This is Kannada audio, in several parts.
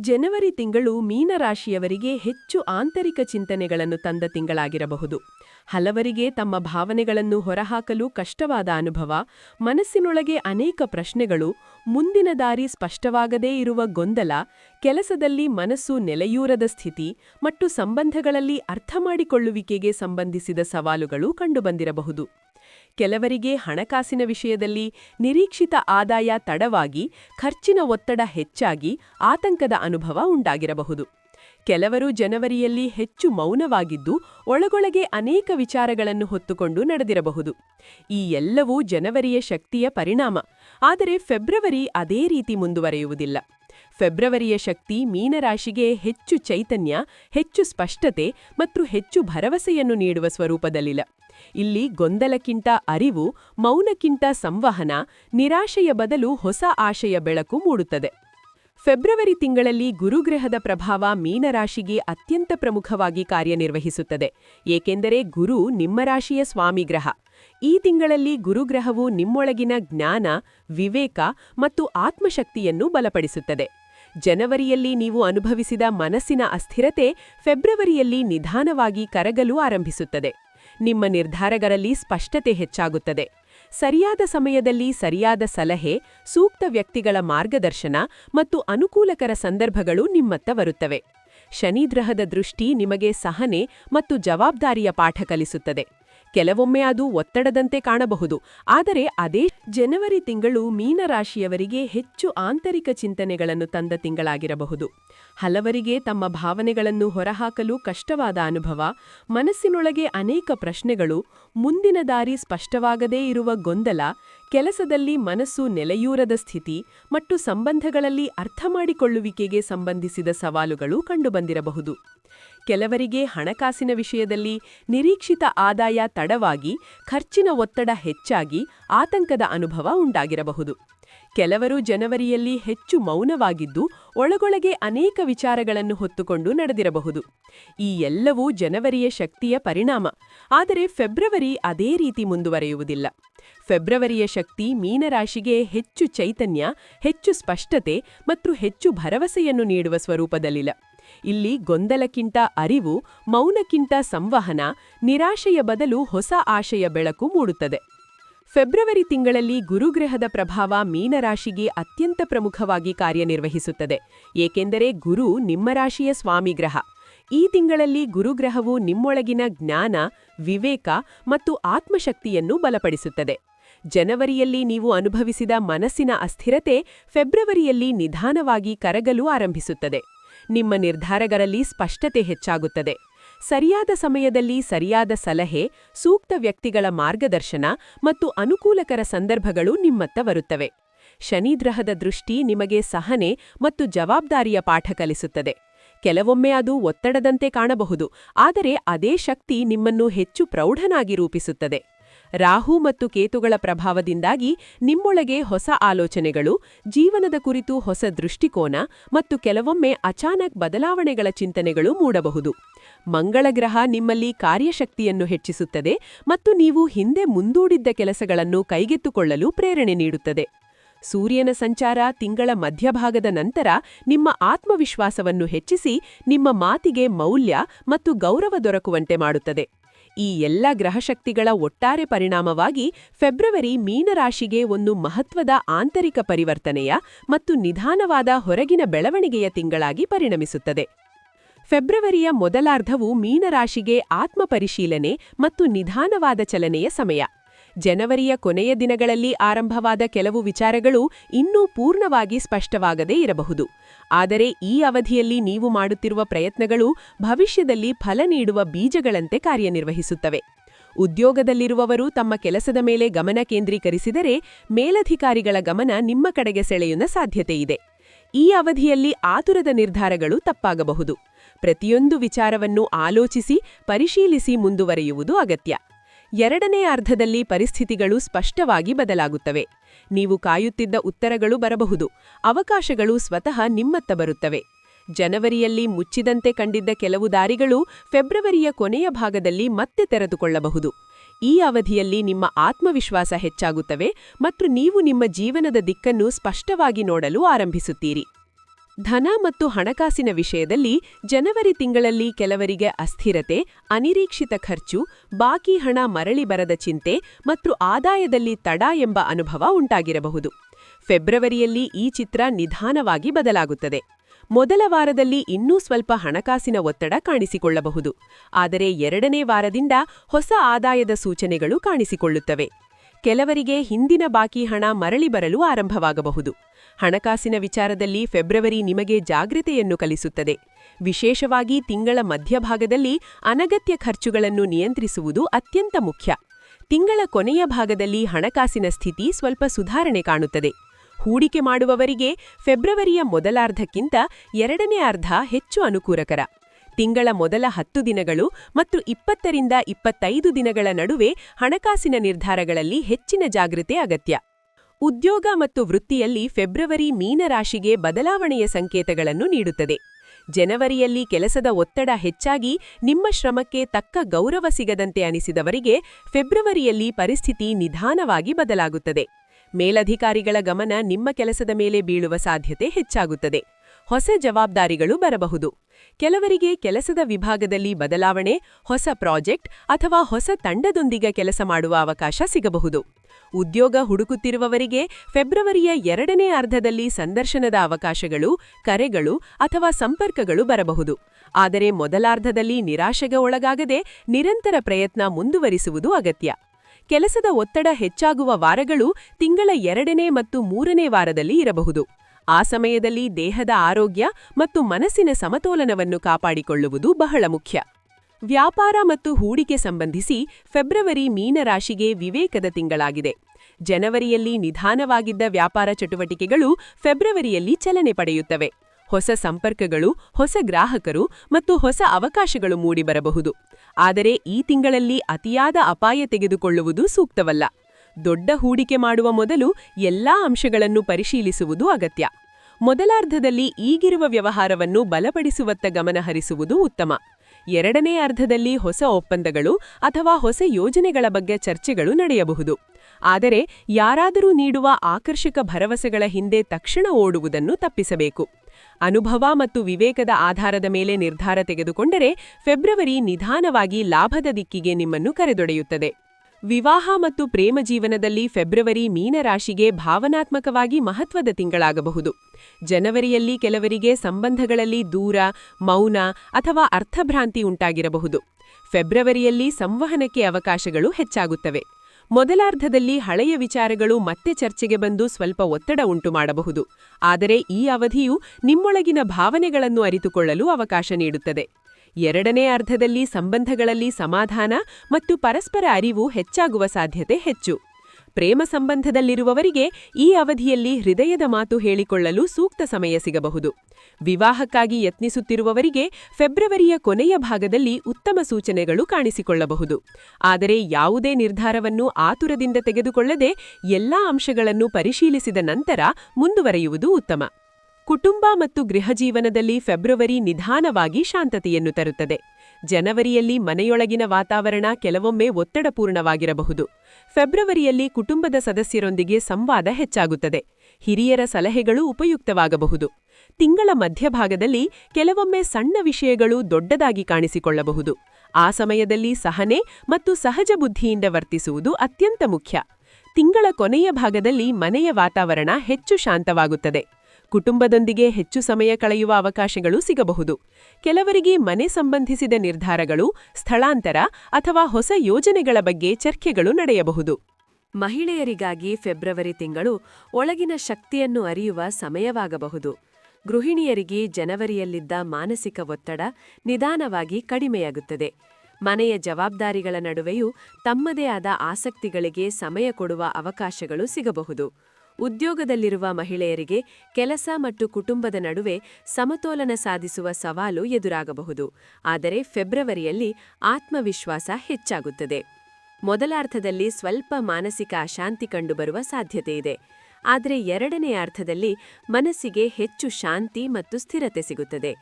ಜನವರಿ ತಿಂಗಳು ಮೀನರಾಶಿಯವರಿಗೆ ಹೆಚ್ಚು ಆಂತರಿಕ ಚಿಂತನೆಗಳನ್ನು ತಂದ ತಿಂಗಳಾಗಿರಬಹುದು. ಹಲವರಿಗೆ ತಮ್ಮ ಭಾವನೆಗಳನ್ನು ಹೊರಹಾಕಲು ಕಷ್ಟವಾದ ಅನುಭವ, ಮನಸ್ಸಿನೊಳಗೆ ಅನೇಕ ಪ್ರಶ್ನೆಗಳು, ಮುಂದಿನ ದಾರಿ ಸ್ಪಷ್ಟವಾಗದೇ ಇರುವ ಗೊಂದಲ, ಕೆಲಸದಲ್ಲಿ ಮನಸ್ಸು ನೆಲೆಯೂರದ ಸ್ಥಿತಿ ಮತ್ತು ಸಂಬಂಧಗಳಲ್ಲಿ ಅರ್ಥಮಾಡಿಕೊಳ್ಳುವಿಕೆಗೆ ಸಂಬಂಧಿಸಿದ ಸವಾಲುಗಳು ಕಂಡುಬಂದಿರಬಹುದು. ಕೆಲವರಿಗೆ ಹಣಕಾಸಿನ ವಿಷಯದಲ್ಲಿ ನಿರೀಕ್ಷಿತ ಆದಾಯ ತಡವಾಗಿ, ಖರ್ಚಿನ ಒತ್ತಡ ಹೆಚ್ಚಾಗಿ ಆತಂಕದ ಅನುಭವ ಉಂಟಾಗಿರಬಹುದು. ಕೆಲವರು ಜನವರಿಯಲ್ಲಿ ಹೆಚ್ಚು ಮೌನವಾಗಿದ್ದು, ಒಳಗೊಳಗೆ ಅನೇಕ ವಿಚಾರಗಳನ್ನು ಹೊತ್ತುಕೊಂಡು ನಡೆದಿರಬಹುದು. ಈ ಎಲ್ಲವೂ ಜನವರಿಯ ಶಕ್ತಿಯ ಪರಿಣಾಮ. ಆದರೆ ಫೆಬ್ರವರಿ ಅದೇ ರೀತಿ ಮುಂದುವರೆಯುವುದಿಲ್ಲ. ಫೆಬ್ರವರಿಯ ಶಕ್ತಿ ಮೀನರಾಶಿಗೆ ಹೆಚ್ಚು ಚೈತನ್ಯ, ಹೆಚ್ಚು ಸ್ಪಷ್ಟತೆ ಮತ್ತು ಹೆಚ್ಚು ಭರವಸೆಯನ್ನು ನೀಡುವ ಸ್ವರೂಪದಲ್ಲಿಲ್ಲ. ಇಲ್ಲಿ ಗೊಂದಲಕ್ಕಿಂತ ಅರಿವು, ಮೌನಕ್ಕಿಂತ ಸಂವಹನ, ನಿರಾಶೆಯ ಬದಲು ಹೊಸ ಆಶಯ ಬೆಳಕು ಮೂಡುತ್ತದೆ. ಫೆಬ್ರವರಿ ತಿಂಗಳಲ್ಲಿ ಗುರುಗ್ರಹದ ಪ್ರಭಾವ ಮೀನರಾಶಿಗೆ ಅತ್ಯಂತ ಪ್ರಮುಖವಾಗಿ ಕಾರ್ಯನಿರ್ವಹಿಸುತ್ತದೆ. ಏಕೆಂದರೆ ಗುರು ನಿಮ್ಮ ರಾಶಿಯ ಸ್ವಾಮಿಗ್ರಹ ಈ ತಿಂಗಳಲ್ಲಿ ಗುರುಗ್ರಹವು ನಿಮ್ಮೊಳಗಿನ ಜ್ಞಾನ, ವಿವೇಕ ಮತ್ತು ಆತ್ಮಶಕ್ತಿಯನ್ನು ಬಲಪಡಿಸುತ್ತದೆ. ಜನವರಿಯಲ್ಲಿ ನೀವು ಅನುಭವಿಸಿದ ಮನಸ್ಸಿನ ಅಸ್ಥಿರತೆ ಫೆಬ್ರವರಿಯಲ್ಲಿ ನಿಧಾನವಾಗಿ ಕರಗಲು ಆರಂಭಿಸುತ್ತದೆ. ನಿಮ್ಮ ನಿರ್ಧಾರಗಳಲ್ಲಿ ಸ್ಪಷ್ಟತೆ ಹೆಚ್ಚಾಗುತ್ತದೆ. ಸರಿಯಾದ ಸಮಯದಲ್ಲಿ ಸರಿಯಾದ ಸಲಹೆ, ಸೂಕ್ತ ವ್ಯಕ್ತಿಗಳ ಮಾರ್ಗದರ್ಶನ ಮತ್ತು ಅನುಕೂಲಕರ ಸಂದರ್ಭಗಳು ನಿಮ್ಮತ್ತ ಬರುತ್ತವೆ. ಶನಿಗ್ರಹದ ದೃಷ್ಟಿ ನಿಮಗೆ ಸಹನೆ ಮತ್ತು ಜವಾಬ್ದಾರಿಯ ಪಾಠ ಕಲಿಸುತ್ತದೆ. ಕೆಲವೊಮ್ಮೆ ಅದು ಒತ್ತಡದಂತೆ ಕಾಣಬಹುದು. ಆದರೆ ಅದೇ ಜನವರಿ ತಿಂಗಳು ಮೀನರಾಶಿಯವರಿಗೆ ಹೆಚ್ಚು ಆಂತರಿಕ ಚಿಂತನೆಗಳನ್ನು ತಂದ ತಿಂಗಳಾಗಿರಬಹುದು. ಹಲವರಿಗೆ ತಮ್ಮ ಭಾವನೆಗಳನ್ನು ಹೊರಹಾಕಲು ಕಷ್ಟವಾದ ಅನುಭವ, ಮನಸ್ಸಿನೊಳಗೆ ಅನೇಕ ಪ್ರಶ್ನೆಗಳು, ಮುಂದಿನ ದಾರಿ ಸ್ಪಷ್ಟವಾಗದೇ ಇರುವ ಗೊಂದಲ, ಕೆಲಸದಲ್ಲಿ ಮನಸ್ಸು ನೆಲೆಯೂರದ ಸ್ಥಿತಿ ಮತ್ತು ಸಂಬಂಧಗಳಲ್ಲಿ ಅರ್ಥಮಾಡಿಕೊಳ್ಳುವಿಕೆಗೆ ಸಂಬಂಧಿಸಿದ ಸವಾಲುಗಳು ಕಂಡುಬಂದಿರಬಹುದು. ಕೆಲವರಿಗೆ ಹಣಕಾಸಿನ ವಿಷಯದಲ್ಲಿ ನಿರೀಕ್ಷಿತ ಆದಾಯ ತಡವಾಗಿ, ಖರ್ಚಿನ ಒತ್ತಡ ಹೆಚ್ಚಾಗಿ ಆತಂಕದ ಅನುಭವ ಉಂಟಾಗಿರಬಹುದು. ಕೆಲವರು ಜನವರಿಯಲ್ಲಿ ಹೆಚ್ಚು ಮೌನವಾಗಿದ್ದು, ಒಳಗೊಳಗೆ ಅನೇಕ ವಿಚಾರಗಳನ್ನು ಹೊತ್ತುಕೊಂಡು ನಡೆದಿರಬಹುದು. ಈ ಎಲ್ಲವೂ ಜನವರಿಯ ಶಕ್ತಿಯ ಪರಿಣಾಮ. ಆದರೆ ಫೆಬ್ರವರಿ ಅದೇ ರೀತಿ ಮುಂದುವರೆಯುವುದಿಲ್ಲ. ಫೆಬ್ರವರಿಯ ಶಕ್ತಿ ಮೀನರಾಶಿಗೆ ಹೆಚ್ಚು ಚೈತನ್ಯ, ಹೆಚ್ಚು ಸ್ಪಷ್ಟತೆ ಮತ್ತು ಹೆಚ್ಚು ಭರವಸೆಯನ್ನು ನೀಡುವ ಸ್ವರೂಪದಲ್ಲಿಲ್ಲ. ಇಲ್ಲಿ ಗೊಂದಲಕ್ಕಿಂತ ಅರಿವು, ಮೌನಕ್ಕಿಂತ ಸಂವಹನ, ನಿರಾಶೆಯ ಬದಲು ಹೊಸ ಆಶಯ ಬೆಳಕು ಮೂಡುತ್ತದೆ. ಫೆಬ್ರವರಿ ತಿಂಗಳಲ್ಲಿ ಗುರುಗ್ರಹದ ಪ್ರಭಾವ ಮೀನರಾಶಿಗೆ ಅತ್ಯಂತ ಪ್ರಮುಖವಾಗಿ ಕಾರ್ಯನಿರ್ವಹಿಸುತ್ತದೆ. ಏಕೆಂದರೆ ಗುರು ನಿಮ್ಮ ರಾಶಿಯ ಸ್ವಾಮಿಗ್ರಹ ಈ ತಿಂಗಳಲ್ಲಿ ಗುರುಗ್ರಹವು ನಿಮ್ಮೊಳಗಿನ ಜ್ಞಾನ, ವಿವೇಕ ಮತ್ತು ಆತ್ಮಶಕ್ತಿಯನ್ನು ಬಲಪಡಿಸುತ್ತದೆ. ಜನವರಿಯಲ್ಲಿ ನೀವು ಅನುಭವಿಸಿದ ಮನಸ್ಸಿನ ಅಸ್ಥಿರತೆ ಫೆಬ್ರವರಿಯಲ್ಲಿ ನಿಧಾನವಾಗಿ ಕರಗಲು ಆರಂಭಿಸುತ್ತದೆ. ನಿಮ್ಮ ನಿರ್ಧಾರಗಳಲ್ಲಿ ಸ್ಪಷ್ಟತೆ ಹೆಚ್ಚಾಗುತ್ತದೆ. ಸರಿಯಾದ ಸಮಯದಲ್ಲಿ ಸರಿಯಾದ ಸಲಹೆ, ಸೂಕ್ತ ವ್ಯಕ್ತಿಗಳ ಮಾರ್ಗದರ್ಶನ ಮತ್ತು ಅನುಕೂಲಕರ ಸಂದರ್ಭಗಳು ನಿಮ್ಮತ್ತ ಬರುತ್ತವೆ. ಶನಿಗ್ರಹದ ದೃಷ್ಟಿ ನಿಮಗೆ ಸಹನೆ ಮತ್ತು ಜವಾಬ್ದಾರಿಯ ಪಾಠ ಕಲಿಸುತ್ತದೆ. ಕೆಲವೊಮ್ಮೆ ಅದು ಒತ್ತಡದಂತೆ ಕಾಣಬಹುದು, ಆದರೆ ಅದೇ ಶಕ್ತಿ ನಿಮ್ಮನ್ನು ಹೆಚ್ಚು ಪ್ರೌಢನಾಗಿ ರೂಪಿಸುತ್ತದೆ. ರಾಹು ಮತ್ತು ಕೇತುಗಳ ಪ್ರಭಾವದಿಂದಾಗಿ ನಿಮ್ಮೊಳಗೆ ಹೊಸ ಆಲೋಚನೆಗಳು, ಜೀವನದ ಕುರಿತು ಹೊಸ ದೃಷ್ಟಿಕೋನ ಮತ್ತು ಕೆಲವೊಮ್ಮೆ ಅಚಾನಕ್ ಬದಲಾವಣೆಗಳ ಚಿಂತನೆಗಳು ಮೂಡಬಹುದು. ಮಂಗಳ ಗ್ರಹ ನಿಮ್ಮಲ್ಲಿ ಕಾರ್ಯಶಕ್ತಿಯನ್ನು ಹೆಚ್ಚಿಸುತ್ತದೆ ಮತ್ತು ನೀವು ಹಿಂದೆ ಮುಂದೂಡಿದ್ದ ಕೆಲಸಗಳನ್ನು ಕೈಗೆತ್ತುಕೊಳ್ಳಲು ಪ್ರೇರಣೆ ನೀಡುತ್ತದೆ. ಸೂರ್ಯನ ಸಂಚಾರ ತಿಂಗಳ ಮಧ್ಯಭಾಗದ ನಂತರ ನಿಮ್ಮ ಆತ್ಮವಿಶ್ವಾಸವನ್ನು ಹೆಚ್ಚಿಸಿ ನಿಮ್ಮ ಮಾತಿಗೆ ಮೌಲ್ಯ ಮತ್ತು ಗೌರವ ದೊರಕುವಂತೆ ಮಾಡುತ್ತದೆ. ಈ ಎಲ್ಲ ಗ್ರಹಶಕ್ತಿಗಳ ಒಟ್ಟಾರೆ ಪರಿಣಾಮವಾಗಿ ಫೆಬ್ರವರಿ ಮೀನರಾಶಿಗೆ ಒಂದು ಮಹತ್ವದ ಆಂತರಿಕ ಪರಿವರ್ತನೆಯ ಮತ್ತು ನಿಧಾನವಾದ ಹೊರಗಿನ ಬೆಳವಣಿಗೆಯ ತಿಂಗಳಾಗಿ ಪರಿಣಮಿಸುತ್ತದೆ. ಫೆಬ್ರವರಿಯ ಮೊದಲಾರ್ಧವು ಮೀನರಾಶಿಗೆ ಆತ್ಮಪರಿಶೀಲನೆ ಮತ್ತು ನಿಧಾನವಾದ ಚಲನೆಯ ಸಮಯ. ಜನವರಿಯ ಕೊನೆಯ ದಿನಗಳಲ್ಲಿ ಆರಂಭವಾದ ಕೆಲವು ವಿಚಾರಗಳು ಇನ್ನೂ ಪೂರ್ಣವಾಗಿ ಸ್ಪಷ್ಟವಾಗದೇ ಇರಬಹುದು. ಆದರೆ ಈ ಅವಧಿಯಲ್ಲಿ ನೀವು ಮಾಡುತ್ತಿರುವ ಪ್ರಯತ್ನಗಳು ಭವಿಷ್ಯದಲ್ಲಿ ಫಲ ನೀಡುವ ಬೀಜಗಳಂತೆ ಕಾರ್ಯನಿರ್ವಹಿಸುತ್ತವೆ. ಉದ್ಯೋಗದಲ್ಲಿರುವವರು ತಮ್ಮ ಕೆಲಸದ ಮೇಲೆ ಗಮನ ಕೇಂದ್ರೀಕರಿಸಿದರೆ ಮೇಲಧಿಕಾರಿಗಳ ಗಮನ ನಿಮ್ಮ ಕಡೆಗೆ ಸೆಳೆಯುವ ಸಾಧ್ಯತೆಯಿದೆ. ಈ ಅವಧಿಯಲ್ಲಿ ಆತುರದ ನಿರ್ಧಾರಗಳು ತಪ್ಪಾಗಬಹುದು. ಪ್ರತಿಯೊಂದು ವಿಚಾರವನ್ನು ಆಲೋಚಿಸಿ ಪರಿಶೀಲಿಸಿ ಮುಂದುವರೆಯುವುದು ಅಗತ್ಯ. ಎರಡನೇ ಅರ್ಧದಲ್ಲಿ ಪರಿಸ್ಥಿತಿಗಳು ಸ್ಪಷ್ಟವಾಗಿ ಬದಲಾಗುತ್ತವೆ. ನೀವು ಕಾಯುತ್ತಿದ್ದ ಉತ್ತರಗಳು ಬರಬಹುದು. ಅವಕಾಶಗಳು ಸ್ವತಃ ನಿಮ್ಮತ್ತ ಬರುತ್ತವೆ. ಜನವರಿಯಲ್ಲಿ ಮುಚ್ಚಿದಂತೆ ಕಂಡಿದ್ದ ಕೆಲವು ದಾರಿಗಳು ಫೆಬ್ರವರಿಯ ಕೊನೆಯ ಭಾಗದಲ್ಲಿ ಮತ್ತೆ ತೆರೆದುಕೊಳ್ಳಬಹುದು. ಈ ಅವಧಿಯಲ್ಲಿ ನಿಮ್ಮ ಆತ್ಮವಿಶ್ವಾಸ ಹೆಚ್ಚಾಗುತ್ತವೆ ಮತ್ತು ನೀವು ನಿಮ್ಮ ಜೀವನದ ದಿಕ್ಕನ್ನು ಸ್ಪಷ್ಟವಾಗಿ ನೋಡಲು ಆರಂಭಿಸುತ್ತೀರಿ. ಧನ ಮತ್ತು ಹಣಕಾಸಿನ ವಿಷಯದಲ್ಲಿ ಜನವರಿ ತಿಂಗಳಲ್ಲಿ ಕೆಲವರಿಗೆ ಅಸ್ಥಿರತೆ, ಅನಿರೀಕ್ಷಿತ ಖರ್ಚು, ಬಾಕಿ ಹಣ ಮರಳಿ ಬರದ ಚಿಂತೆ ಮತ್ತು ಆದಾಯದಲ್ಲಿ ತಡ ಎಂಬ ಅನುಭವ ಉಂಟಾಗಿರಬಹುದು. ಫೆಬ್ರವರಿಯಲ್ಲಿ ಈ ಚಿತ್ರ ನಿಧಾನವಾಗಿ ಬದಲಾಗುತ್ತದೆ. ಮೊದಲ ವಾರದಲ್ಲಿ ಇನ್ನೂ ಸ್ವಲ್ಪ ಹಣಕಾಸಿನ ಒತ್ತಡ ಕಾಣಿಸಿಕೊಳ್ಳಬಹುದು. ಆದರೆ ಎರಡನೇ ವಾರದಿಂದ ಹೊಸ ಆದಾಯದ ಸೂಚನೆಗಳು ಕಾಣಿಸಿಕೊಳ್ಳುತ್ತವೆ. ಕೆಲವರಿಗೆ ಹಿಂದಿನ ಬಾಕಿ ಹಣ ಮರಳಿ ಬರಲು ಆರಂಭವಾಗಬಹುದು. ಹಣಕಾಸಿನ ವಿಚಾರದಲ್ಲಿ ಫೆಬ್ರವರಿ ನಿಮಗೆ ಜಾಗೃತೆಯನ್ನು ಕಲಿಸುತ್ತದೆ. ವಿಶೇಷವಾಗಿ ತಿಂಗಳ ಮಧ್ಯಭಾಗದಲ್ಲಿ ಅನಗತ್ಯ ಖರ್ಚುಗಳನ್ನು ನಿಯಂತ್ರಿಸುವುದು ಅತ್ಯಂತ ಮುಖ್ಯ. ತಿಂಗಳ ಕೊನೆಯ ಭಾಗದಲ್ಲಿ ಹಣಕಾಸಿನ ಸ್ಥಿತಿ ಸ್ವಲ್ಪ ಸುಧಾರಣೆ ಕಾಣುತ್ತದೆ. ಹೂಡಿಕೆ ಮಾಡುವವರಿಗೆ ಫೆಬ್ರವರಿಯ ಮೊದಲಾರ್ಧಕ್ಕಿಂತ ಎರಡನೇ ಅರ್ಧ ಹೆಚ್ಚು ಅನುಕೂಲಕರ ತಿಂಗಳ ಮೊದಲ ಹತ್ತು ದಿನಗಳು ಮತ್ತು ಇಪ್ಪತ್ತರಿಂದ ಇಪ್ಪತ್ತೈದು ದಿನಗಳ ನಡುವೆ ಹಣಕಾಸಿನ ನಿರ್ಧಾರಗಳಲ್ಲಿ ಹೆಚ್ಚಿನ ಜಾಗೃತೆ ಅಗತ್ಯ. ಉದ್ಯೋಗ ಮತ್ತು ವೃತ್ತಿಯಲ್ಲಿ ಫೆಬ್ರವರಿ ಮೀನರಾಶಿಗೆ ಬದಲಾವಣೆಯ ಸಂಕೇತಗಳನ್ನು ನೀಡುತ್ತದೆ. ಜನವರಿಯಲ್ಲಿ ಕೆಲಸದ ಒತ್ತಡ ಹೆಚ್ಚಾಗಿ ನಿಮ್ಮ ಶ್ರಮಕ್ಕೆ ತಕ್ಕ ಗೌರವ ಸಿಗದಂತೆ ಅನಿಸಿದವರಿಗೆ ಫೆಬ್ರವರಿಯಲ್ಲಿ ಪರಿಸ್ಥಿತಿ ನಿಧಾನವಾಗಿ ಬದಲಾಗುತ್ತದೆ. ಮೇಲಧಿಕಾರಿಗಳ ಗಮನ ನಿಮ್ಮ ಕೆಲಸದ ಮೇಲೆ ಬೀಳುವ ಸಾಧ್ಯತೆ ಹೆಚ್ಚಾಗುತ್ತದೆ. ಹೊಸ ಜವಾಬ್ದಾರಿಗಳು ಬರಬಹುದು. ಕೆಲವರಿಗೆ ಕೆಲಸದ ವಿಭಾಗದಲ್ಲಿ ಬದಲಾವಣೆ, ಹೊಸ ಪ್ರಾಜೆಕ್ಟ್ ಅಥವಾ ಹೊಸ ತಂಡದೊಂದಿಗೆ ಕೆಲಸ ಮಾಡುವ ಅವಕಾಶ ಸಿಗಬಹುದು. ಉದ್ಯೋಗ ಹುಡುಕುತ್ತಿರುವವರಿಗೆ ಫೆಬ್ರವರಿಯ ಎರಡನೇ ಅರ್ಧದಲ್ಲಿ ಸಂದರ್ಶನದ ಅವಕಾಶಗಳು, ಕರೆಗಳು ಅಥವಾ ಸಂಪರ್ಕಗಳು ಬರಬಹುದು. ಆದರೆ ಮೊದಲಾರ್ಧದಲ್ಲಿ ನಿರಾಶೆಗೆ ಒಳಗಾಗದೆ ನಿರಂತರ ಪ್ರಯತ್ನ ಮುಂದುವರಿಸುವುದು ಅಗತ್ಯ. ಕೆಲಸದ ಒತ್ತಡ ಹೆಚ್ಚಾಗುವ ವಾರಗಳು ತಿಂಗಳ ಎರಡನೇ ಮತ್ತು ಮೂರನೇ ವಾರದಲ್ಲಿ ಇರಬಹುದು. ಆ ಸಮಯದಲ್ಲಿ ದೇಹದ ಆರೋಗ್ಯ ಮತ್ತು ಮನಸ್ಸಿನ ಸಮತೋಲನವನ್ನು ಕಾಪಾಡಿಕೊಳ್ಳುವುದು ಬಹಳ ಮುಖ್ಯ. ವ್ಯಾಪಾರ ಮತ್ತು ಹೂಡಿಕೆ ಸಂಬಂಧಿಸಿ ಫೆಬ್ರವರಿ ಮೀನರಾಶಿಗೆ ವಿವೇಕದ ತಿಂಗಳಾಗಿದೆ. ಜನವರಿಯಲ್ಲಿ ನಿಧಾನವಾಗಿದ್ದ ವ್ಯಾಪಾರ ಚಟುವಟಿಕೆಗಳು ಫೆಬ್ರವರಿಯಲ್ಲಿ ಚಲನೆ ಪಡೆಯುತ್ತವೆ. ಹೊಸ ಸಂಪರ್ಕಗಳು, ಹೊಸ ಗ್ರಾಹಕರು ಮತ್ತು ಹೊಸ ಅವಕಾಶಗಳು ಮೂಡಿಬರಬಹುದು. ಆದರೆ ಈ ತಿಂಗಳಲ್ಲಿ ಅತಿಯಾದ ಅಪಾಯ ತೆಗೆದುಕೊಳ್ಳುವುದು ಸೂಕ್ತವಲ್ಲ. ದೊಡ್ಡ ಹೂಡಿಕೆ ಮಾಡುವ ಮೊದಲು ಎಲ್ಲಾ ಅಂಶಗಳನ್ನು ಪರಿಶೀಲಿಸುವುದು ಅಗತ್ಯ. ಮೊದಲಾರ್ಧದಲ್ಲಿ ಈಗಿರುವ ವ್ಯವಹಾರವನ್ನು ಬಲಪಡಿಸುವತ್ತ ಗಮನಹರಿಸುವುದು ಉತ್ತಮ. ಎರಡನೇ ಅರ್ಧದಲ್ಲಿ ಹೊಸ ಒಪ್ಪಂದಗಳು ಅಥವಾ ಹೊಸ ಯೋಜನೆಗಳ ಬಗ್ಗೆ ಚರ್ಚೆಗಳು ನಡೆಯಬಹುದು. ಆದರೆ ಯಾರಾದರೂ ನೀಡುವ ಆಕರ್ಷಕ ಭರವಸೆಗಳ ಹಿಂದೆ ತಕ್ಷಣ ಓಡುವುದನ್ನು ತಪ್ಪಿಸಬೇಕು. ಅನುಭವ ಮತ್ತು ವಿವೇಕದ ಆಧಾರದ ಮೇಲೆ ನಿರ್ಧಾರ ತೆಗೆದುಕೊಂಡರೆ ಫೆಬ್ರವರಿ ನಿಧಾನವಾಗಿ ಲಾಭದ ದಿಕ್ಕಿಗೆ ನಿಮ್ಮನ್ನು ಕರೆದೊಡೆಯುತ್ತದೆ. ವಿವಾಹ ಮತ್ತು ಪ್ರೇಮ ಜೀವನದಲ್ಲಿ ಫೆಬ್ರವರಿ ಮೀನರಾಶಿಗೆ ಭಾವನಾತ್ಮಕವಾಗಿ ಮಹತ್ವದ ತಿಂಗಳಾಗಬಹುದು. ಜನವರಿಯಲ್ಲಿ ಕೆಲವರಿಗೆ ಸಂಬಂಧಗಳಲ್ಲಿ ದೂರ, ಮೌನ ಅಥವಾ ಅರ್ಥಭ್ರಾಂತಿ ಉಂಟಾಗಿರಬಹುದು. ಫೆಬ್ರವರಿಯಲ್ಲಿ ಸಂವಹನಕ್ಕೆ ಅವಕಾಶಗಳು ಹೆಚ್ಚಾಗುತ್ತವೆ. ಮೊದಲಾರ್ಧದಲ್ಲಿ ಹಳೆಯ ವಿಚಾರಗಳು ಮತ್ತೆ ಚರ್ಚೆಗೆ ಬಂದು ಸ್ವಲ್ಪ ಒತ್ತಡ ಉಂಟು ಮಾಡಬಹುದು ಆದರೆ ಈ ಅವಧಿಯು ನಿಮ್ಮೊಳಗಿನ ಭಾವನೆಗಳನ್ನು ಅರಿತುಕೊಳ್ಳಲು ಅವಕಾಶ ನೀಡುತ್ತದೆ. ಎರಡನೇ ಅರ್ಧದಲ್ಲಿ ಸಂಬಂಧಗಳಲ್ಲಿ ಸಮಾಧಾನ ಮತ್ತು ಪರಸ್ಪರ ಅರಿವು ಹೆಚ್ಚಾಗುವ ಸಾಧ್ಯತೆ ಹೆಚ್ಚು. ಪ್ರೇಮ ಸಂಬಂಧದಲ್ಲಿರುವವರಿಗೆ ಈ ಅವಧಿಯಲ್ಲಿ ಹೃದಯದ ಮಾತು ಹೇಳಿಕೊಳ್ಳಲು ಸೂಕ್ತ ಸಮಯ ಸಿಗಬಹುದು. ವಿವಾಹಕ್ಕಾಗಿ ಯತ್ನಿಸುತ್ತಿರುವವರಿಗೆ ಫೆಬ್ರವರಿಯ ಕೊನೆಯ ಭಾಗದಲ್ಲಿ ಉತ್ತಮ ಸೂಚನೆಗಳು ಕಾಣಿಸಿಕೊಳ್ಳಬಹುದು. ಆದರೆ ಯಾವುದೇ ನಿರ್ಧಾರವನ್ನು ಆತುರದಿಂದ ತೆಗೆದುಕೊಳ್ಳದೆ ಎಲ್ಲಾ ಅಂಶಗಳನ್ನು ಪರಿಶೀಲಿಸಿದ ನಂತರ ಮುಂದುವರೆಯುವುದು ಉತ್ತಮ. ಕುಟುಂಬ ಮತ್ತು ಗೃಹಜೀವನದಲ್ಲಿ ಫೆಬ್ರವರಿ ನಿಧಾನವಾಗಿ ಶಾಂತತೆಯನ್ನು ತರುತ್ತದೆ. ಜನವರಿಯಲ್ಲಿ ಮನೆಯೊಳಗಿನ ವಾತಾವರಣ ಕೆಲವೊಮ್ಮೆ ಒತ್ತಡಪೂರ್ಣವಾಗಿರಬಹುದು. ಫೆಬ್ರವರಿಯಲ್ಲಿ ಕುಟುಂಬದ ಸದಸ್ಯರೊಂದಿಗೆ ಸಂವಾದ ಹೆಚ್ಚಾಗುತ್ತದೆ. ಹಿರಿಯರ ಸಲಹೆಗಳು ಉಪಯುಕ್ತವಾಗಬಹುದು. ತಿಂಗಳ ಮಧ್ಯಭಾಗದಲ್ಲಿ ಕೆಲವೊಮ್ಮೆ ಸಣ್ಣ ವಿಷಯಗಳು ದೊಡ್ಡದಾಗಿ ಕಾಣಿಸಿಕೊಳ್ಳಬಹುದು. ಆ ಸಮಯದಲ್ಲಿ ಸಹನೆ ಮತ್ತು ಸಹಜ ಬುದ್ಧಿಯಿಂದ ವರ್ತಿಸುವುದು ಅತ್ಯಂತ ಮುಖ್ಯ. ತಿಂಗಳ ಕೊನೆಯ ಭಾಗದಲ್ಲಿ ಮನೆಯ ವಾತಾವರಣ ಹೆಚ್ಚು ಶಾಂತವಾಗುತ್ತದೆ. ಕುಟುಂಬದೊಂದಿಗೆ ಹೆಚ್ಚು ಸಮಯ ಕಳೆಯುವ ಅವಕಾಶಗಳು ಸಿಗಬಹುದು. ಕೆಲವರಿಗೆ ಮನೆ ಸಂಬಂಧಿಸಿದ ನಿರ್ಧಾರಗಳು, ಸ್ಥಳಾಂತರ ಅಥವಾ ಹೊಸ ಯೋಜನೆಗಳ ಬಗ್ಗೆ ಚರ್ಚೆಗಳು ನಡೆಯಬಹುದು. ಮಹಿಳೆಯರಿಗಾಗಿ ಫೆಬ್ರವರಿ ತಿಂಗಳು ಒಳಗಿನ ಶಕ್ತಿಯನ್ನು ಅರಿಯುವ ಸಮಯವಾಗಬಹುದು. ಗೃಹಿಣಿಯರಿಗೆ ಜನವರಿಯಲ್ಲಿದ್ದ ಮಾನಸಿಕ ಒತ್ತಡ ನಿಧಾನವಾಗಿ ಕಡಿಮೆಯಾಗುತ್ತದೆ. ಮನೆಯ ಜವಾಬ್ದಾರಿಗಳ ನಡುವೆಯೂ ತಮ್ಮದೇ ಆದ ಆಸಕ್ತಿಗಳಿಗೆ ಸಮಯ ಕೊಡುವ ಅವಕಾಶಗಳು ಸಿಗಬಹುದು. ಉದ್ಯೋಗದಲ್ಲಿರುವ ಮಹಿಳೆಯರಿಗೆ ಕೆಲಸ ಮತ್ತು ಕುಟುಂಬದ ನಡುವೆ ಸಮತೋಲನ ಸಾಧಿಸುವ ಸವಾಲು ಎದುರಾಗಬಹುದು. ಆದರೆ ಫೆಬ್ರವರಿಯಲ್ಲಿ ಆತ್ಮವಿಶ್ವಾಸ ಹೆಚ್ಚಾಗುತ್ತದೆ. ಮೊದಲಾರ್ಥದಲ್ಲಿ ಸ್ವಲ್ಪ ಮಾನಸಿಕ ಅಶಾಂತಿ ಕಂಡುಬರುವ ಸಾಧ್ಯತೆಯಿದೆ ಆದರೆ ಎರಡನೇ ಅರ್ಥದಲ್ಲಿ ಮನಸ್ಸಿಗೆ ಹೆಚ್ಚು ಶಾಂತಿ ಮತ್ತು ಸ್ಥಿರತೆ ಸಿಗುತ್ತದೆ.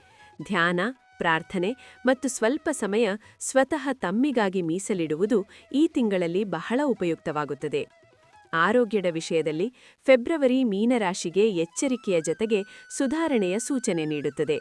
ಧ್ಯಾನ, ಪ್ರಾರ್ಥನೆ ಮತ್ತು ಸ್ವಲ್ಪ ಸಮಯ ಸ್ವತಃ ತಮ್ಮಿಗಾಗಿ ಮೀಸಲಿಡುವುದು ಈ ತಿಂಗಳಲ್ಲಿ ಬಹಳ ಉಪಯುಕ್ತವಾಗುತ್ತದೆ. ಆರೋಗ್ಯದ ವಿಷಯದಲ್ಲಿ ಫೆಬ್ರವರಿ ಮೀನರಾಶಿಗೆ ಎಚ್ಚರಿಕೆಯ ಜತೆಗೆ ಸುಧಾರಣೆಯ ಸೂಚನೆ ನೀಡುತ್ತದೆ.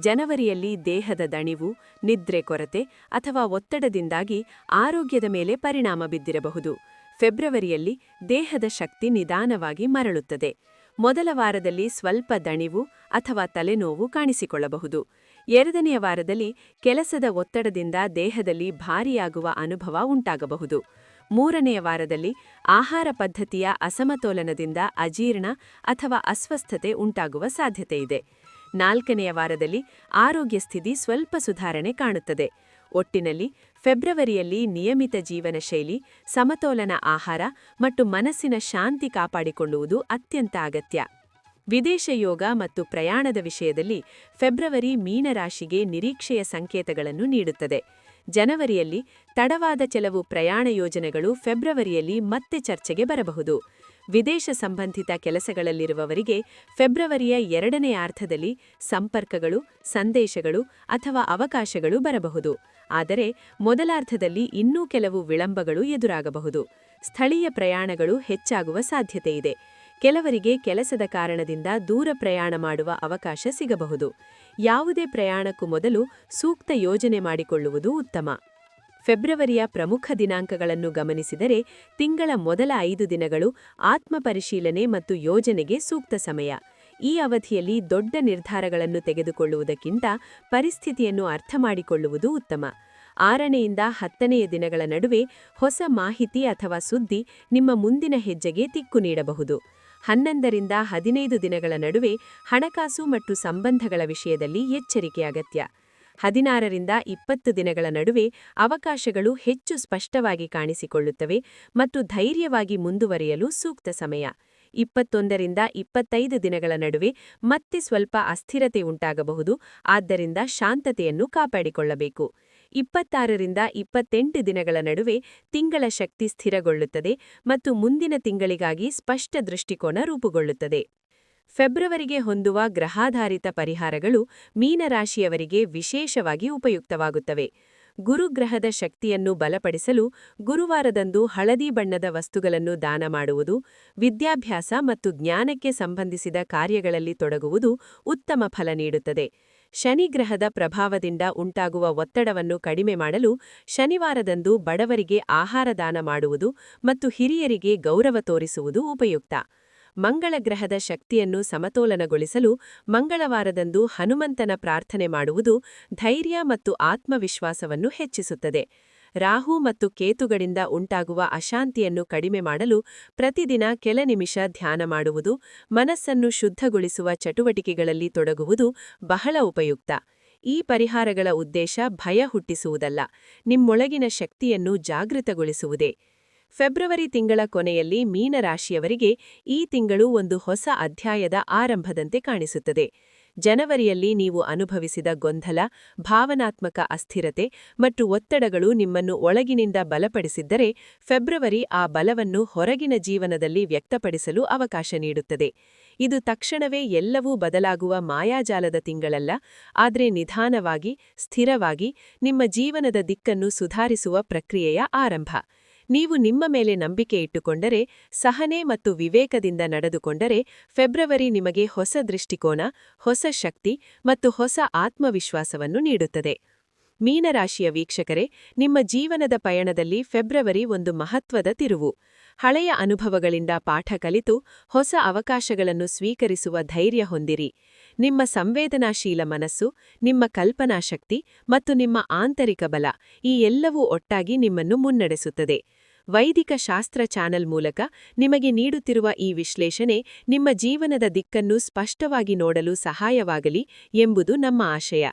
ಜನವರಿಯಲ್ಲಿ ದೇಹದ ದಣಿವು, ನಿದ್ರೆ ಕೊರತೆ ಅಥವಾ ಒತ್ತಡದಿಂದಾಗಿ ಆರೋಗ್ಯದ ಮೇಲೆ ಪರಿಣಾಮ ಬಿದ್ದಿರಬಹುದು. ಫೆಬ್ರವರಿಯಲ್ಲಿ ದೇಹದ ಶಕ್ತಿ ನಿಧಾನವಾಗಿ ಮರಳುತ್ತದೆ. ಮೊದಲ ವಾರದಲ್ಲಿ ಸ್ವಲ್ಪ ದಣಿವು ಅಥವಾ ತಲೆನೋವು ಕಾಣಿಸಿಕೊಳ್ಳಬಹುದು. ಎರಡನೆಯ ವಾರದಲ್ಲಿ ಕೆಲಸದ ಒತ್ತಡದಿಂದ ದೇಹದಲ್ಲಿ ಭಾರಿಯಾಗುವ ಅನುಭವ ಉಂಟಾಗಬಹುದು. ಮೂರನೆಯ ವಾರದಲ್ಲಿ ಆಹಾರ ಪದ್ಧತಿಯ ಅಸಮತೋಲನದಿಂದ ಅಜೀರ್ಣ ಅಥವಾ ಅಸ್ವಸ್ಥತೆ ಉಂಟಾಗುವ ಸಾಧ್ಯತೆಯಿದೆ. ನಾಲ್ಕನೆಯ ವಾರದಲ್ಲಿ ಆರೋಗ್ಯ ಸ್ಥಿತಿ ಸ್ವಲ್ಪ ಸುಧಾರಣೆ ಕಾಣುತ್ತದೆ. ಒಟ್ಟಿನಲ್ಲಿ ಫೆಬ್ರವರಿಯಲ್ಲಿ ನಿಯಮಿತ ಜೀವನ ಶೈಲಿ ಸಮತೋಲನ ಆಹಾರ ಮತ್ತು ಮನಸ್ಸಿನ ಶಾಂತಿ ಕಾಪಾಡಿಕೊಳ್ಳುವುದು ಅತ್ಯಂತ ಅಗತ್ಯ. ವಿದೇಶ ಯೋಗ ಮತ್ತು ಪ್ರಯಾಣದ ವಿಷಯದಲ್ಲಿ ಫೆಬ್ರವರಿ ಮೀನರಾಶಿಗೆ ನಿರೀಕ್ಷೆಯ ಸಂಕೇತಗಳನ್ನು ನೀಡುತ್ತದೆ. ಜನವರಿಯಲ್ಲಿ ತಡವಾದ ಕೆಲವು ಪ್ರಯಾಣ ಯೋಜನೆಗಳು ಫೆಬ್ರವರಿಯಲ್ಲಿ ಮತ್ತೆ ಚರ್ಚೆಗೆ ಬರಬಹುದು. ವಿದೇಶ ಸಂಬಂಧಿತ ಕೆಲಸಗಳಲ್ಲಿರುವವರಿಗೆ ಫೆಬ್ರವರಿಯ ಎರಡನೇ ಅರ್ಥದಲ್ಲಿ ಸಂಪರ್ಕಗಳು, ಸಂದೇಶಗಳು ಅಥವಾ ಅವಕಾಶಗಳು ಬರಬಹುದು. ಆದರೆ ಮೊದಲಾರ್ಧದಲ್ಲಿ ಇನ್ನೂ ಕೆಲವು ವಿಳಂಬಗಳು ಎದುರಾಗಬಹುದು. ಸ್ಥಳೀಯ ಪ್ರಯಾಣಗಳು ಹೆಚ್ಚಾಗುವ ಸಾಧ್ಯತೆಯಿದೆ. ಕೆಲವರಿಗೆ ಕೆಲಸದ ಕಾರಣದಿಂದ ದೂರ ಪ್ರಯಾಣ ಮಾಡುವ ಅವಕಾಶ ಸಿಗಬಹುದು. ಯಾವುದೇ ಪ್ರಯಾಣಕ್ಕೂ ಮೊದಲು ಸೂಕ್ತ ಯೋಜನೆ ಮಾಡಿಕೊಳ್ಳುವುದು ಉತ್ತಮ. ಫೆಬ್ರವರಿಯ ಪ್ರಮುಖ ದಿನಾಂಕಗಳನ್ನು ಗಮನಿಸಿದರೆ ತಿಂಗಳ ಮೊದಲ ಐದು ದಿನಗಳು ಆತ್ಮಪರಿಶೀಲನೆ ಮತ್ತು ಯೋಜನೆಗೆ ಸೂಕ್ತ ಸಮಯ. ಈ ಅವಧಿಯಲ್ಲಿ ದೊಡ್ಡ ನಿರ್ಧಾರಗಳನ್ನು ತೆಗೆದುಕೊಳ್ಳುವುದಕ್ಕಿಂತ ಪರಿಸ್ಥಿತಿಯನ್ನು ಅರ್ಥಮಾಡಿಕೊಳ್ಳುವುದು ಉತ್ತಮ. ಆರನೆಯಿಂದ ಹತ್ತನೆಯ ದಿನಗಳ ನಡುವೆ ಹೊಸ ಮಾಹಿತಿ ಅಥವಾ ಸುದ್ದಿ ನಿಮ್ಮ ಮುಂದಿನ ಹೆಜ್ಜೆಗೆ ತಿಕ್ಕು ನೀಡಬಹುದು. ಹನ್ನೊಂದರಿಂದ ಹದಿನೈದು ದಿನಗಳ ನಡುವೆ ಹಣಕಾಸು ಮತ್ತು ಸಂಬಂಧಗಳ ವಿಷಯದಲ್ಲಿ ಎಚ್ಚರಿಕೆ ಅಗತ್ಯ. ಹದಿನಾರರಿಂದ ಇಪ್ಪತ್ತು ದಿನಗಳ ನಡುವೆ ಅವಕಾಶಗಳು ಹೆಚ್ಚು ಸ್ಪಷ್ಟವಾಗಿ ಕಾಣಿಸಿಕೊಳ್ಳುತ್ತವೆ ಮತ್ತು ಧೈರ್ಯವಾಗಿ ಮುಂದುವರಿಯಲು ಸೂಕ್ತ ಸಮಯ. ಇಪ್ಪತ್ತೊಂದರಿಂದ ಇಪ್ಪತ್ತೈದು ದಿನಗಳ ನಡುವೆ ಮತ್ತೆ ಸ್ವಲ್ಪ ಅಸ್ಥಿರತೆ ಉಂಟಾಗಬಹುದು, ಆದ್ದರಿಂದ ಶಾಂತತೆಯನ್ನು ಕಾಪಾಡಿಕೊಳ್ಳಬೇಕು. ಇಪ್ಪತ್ತಾರರಿಂದ ಇಪ್ಪತ್ತೆಂಟು ದಿನಗಳ ನಡುವೆ ತಿಂಗಳ ಶಕ್ತಿ ಸ್ಥಿರಗೊಳ್ಳುತ್ತದೆ ಮತ್ತು ಮುಂದಿನ ತಿಂಗಳಿಗಾಗಿ ಸ್ಪಷ್ಟ ದೃಷ್ಟಿಕೋನ ರೂಪುಗೊಳ್ಳುತ್ತದೆ. ಫೆಬ್ರವರಿಗೆ ಹೊಂದುವ ಗ್ರಹಾಧಾರಿತ ಪರಿಹಾರಗಳು ಮೀನರಾಶಿಯವರಿಗೆ ವಿಶೇಷವಾಗಿ ಉಪಯುಕ್ತವಾಗುತ್ತವೆ. ಗುರುಗ್ರಹದ ಶಕ್ತಿಯನ್ನು ಬಲಪಡಿಸಲು ಗುರುವಾರದಂದು ಹಳದಿ ಬಣ್ಣದ ವಸ್ತುಗಳನ್ನು ದಾನ ಮಾಡುವುದು, ವಿದ್ಯಾಭ್ಯಾಸ ಮತ್ತು ಜ್ಞಾನಕ್ಕೆ ಸಂಬಂಧಿಸಿದ ಕಾರ್ಯಗಳಲ್ಲಿ ತೊಡಗುವುದು ಉತ್ತಮ ಫಲ ನೀಡುತ್ತದೆ. ಶನಿಗ್ರಹದ ಪ್ರಭಾವದಿಂದ ಉಂಟಾಗುವ ಒತ್ತಡವನ್ನು ಕಡಿಮೆ ಮಾಡಲು ಶನಿವಾರದಂದು ಬಡವರಿಗೆ ಆಹಾರ ದಾನ ಮಾಡುವುದು ಮತ್ತು ಹಿರಿಯರಿಗೆ ಗೌರವ ತೋರಿಸುವುದು ಉಪಯುಕ್ತ. ಮಂಗಳ ಗ್ರಹದ ಶಕ್ತಿಯನ್ನು ಸಮತೋಲನಗೊಳಿಸಲು ಮಂಗಳವಾರದಂದು ಹನುಮಂತನ ಪ್ರಾರ್ಥನೆ ಮಾಡುವುದು ಧೈರ್ಯ ಮತ್ತು ಆತ್ಮವಿಶ್ವಾಸವನ್ನು ಹೆಚ್ಚಿಸುತ್ತದೆ. ರಾಹು ಮತ್ತು ಕೇತುಗಳಿಂದ ಉಂಟಾಗುವ ಅಶಾಂತಿಯನ್ನು ಕಡಿಮೆ ಮಾಡಲು ಪ್ರತಿದಿನ ಕೆಲ ನಿಮಿಷ ಧ್ಯಾನ ಮಾಡುವುದು, ಮನಸ್ಸನ್ನು ಶುದ್ಧಗೊಳಿಸುವ ಚಟುವಟಿಕೆಗಳಲ್ಲಿ ತೊಡಗುವುದು ಬಹಳ ಉಪಯುಕ್ತ. ಈ ಪರಿಹಾರಗಳ ಉದ್ದೇಶ ಭಯ ಹುಟ್ಟಿಸುವುದಲ್ಲ, ನಿಮ್ಮೊಳಗಿನ ಶಕ್ತಿಯನ್ನು ಜಾಗೃತಗೊಳಿಸುವುದೇ. ಫೆಬ್ರವರಿ ತಿಂಗಳ ಕೊನೆಯಲ್ಲಿ ಮೀನರಾಶಿಯವರಿಗೆ ಈ ತಿಂಗಳು ಒಂದು ಹೊಸ ಅಧ್ಯಾಯದ ಆರಂಭದಂತೆ ಕಾಣಿಸುತ್ತದೆ. ಜನವರಿಯಲ್ಲಿ ನೀವು ಅನುಭವಿಸಿದ ಗೊಂದಲ, ಭಾವನಾತ್ಮಕ ಅಸ್ಥಿರತೆ ಮತ್ತು ಒತ್ತಡಗಳು ನಿಮ್ಮನ್ನು ಒಳಗಿನಿಂದ ಬಲಪಡಿಸಿದ್ದರೆ ಫೆಬ್ರವರಿ ಆ ಬಲವನ್ನು ಹೊರಗಿನ ಜೀವನದಲ್ಲಿ ವ್ಯಕ್ತಪಡಿಸಲು ಅವಕಾಶ ನೀಡುತ್ತದೆ. ಇದು ತಕ್ಷಣವೇ ಎಲ್ಲವೂ ಬದಲಾಗುವ ಮಾಯಾಜಾಲದ ತಿಂಗಳಲ್ಲ, ಆದರೆ ನಿಧಾನವಾಗಿ, ಸ್ಥಿರವಾಗಿ ನಿಮ್ಮ ಜೀವನದ ದಿಕ್ಕನ್ನು ಸುಧಾರಿಸುವ ಪ್ರಕ್ರಿಯೆಯ ಆರಂಭ. ನೀವು ನಿಮ್ಮ ಮೇಲೆ ನಂಬಿಕೆ ಇಟ್ಟುಕೊಂಡರೆ, ಸಹನೆ ಮತ್ತು ವಿವೇಕದಿಂದ ನಡೆದುಕೊಂಡರೆ, ಫೆಬ್ರವರಿ ನಿಮಗೆ ಹೊಸ ದೃಷ್ಟಿಕೋನ, ಹೊಸ ಶಕ್ತಿ ಮತ್ತು ಹೊಸ ಆತ್ಮವಿಶ್ವಾಸವನ್ನು ನೀಡುತ್ತದೆ. ಮೀನರಾಶಿಯ ವೀಕ್ಷಕರೇ, ನಿಮ್ಮ ಜೀವನದ ಪಯಣದಲ್ಲಿ ಫೆಬ್ರವರಿ ಒಂದು ಮಹತ್ವದ ತಿರುವು. ಹಳೆಯ ಅನುಭವಗಳಿಂದ ಪಾಠ ಕಲಿತು, ಹೊಸ ಅವಕಾಶಗಳನ್ನು ಸ್ವೀಕರಿಸುವ ಧೈರ್ಯ ಹೊಂದಿರಿ. ನಿಮ್ಮ ಸಂವೇದನಾಶೀಲ ಮನಸ್ಸು, ನಿಮ್ಮ ಕಲ್ಪನಾಶಕ್ತಿ ಮತ್ತು ನಿಮ್ಮ ಆಂತರಿಕ ಬಲ ಈ ಎಲ್ಲವೂ ಒಟ್ಟಾಗಿ ನಿಮ್ಮನ್ನು ಮುನ್ನಡೆಸುತ್ತದೆ. ವೈದಿಕ ಶಾಸ್ತ್ರ ಚಾನೆಲ್ ಮೂಲಕ ನಿಮಗೆ ನೀಡುತ್ತಿರುವ ಈ ವಿಶ್ಲೇಷಣೆ ನಿಮ್ಮ ಜೀವನದ ದಿಕ್ಕನ್ನು ಸ್ಪಷ್ಟವಾಗಿ ನೋಡಲು ಸಹಾಯವಾಗಲಿ ಎಂಬುದು ನಮ್ಮ ಆಶಯ.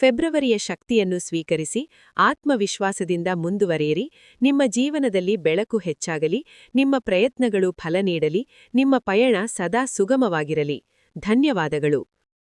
ಫೆಬ್ರವರಿಯ ಶಕ್ತಿಯನ್ನು ಸ್ವೀಕರಿಸಿ ಆತ್ಮವಿಶ್ವಾಸದಿಂದ ಮುಂದುವರಿಯಿರಿ. ನಿಮ್ಮ ಜೀವನದಲ್ಲಿ ಬೆಳಕು ಹೆಚ್ಚಾಗಲಿ, ನಿಮ್ಮ ಪ್ರಯತ್ನಗಳು ಫಲ ನೀಡಲಿ, ನಿಮ್ಮ ಪಯಣ ಸದಾ ಸುಗಮವಾಗಿರಲಿ. ಧನ್ಯವಾದಗಳು.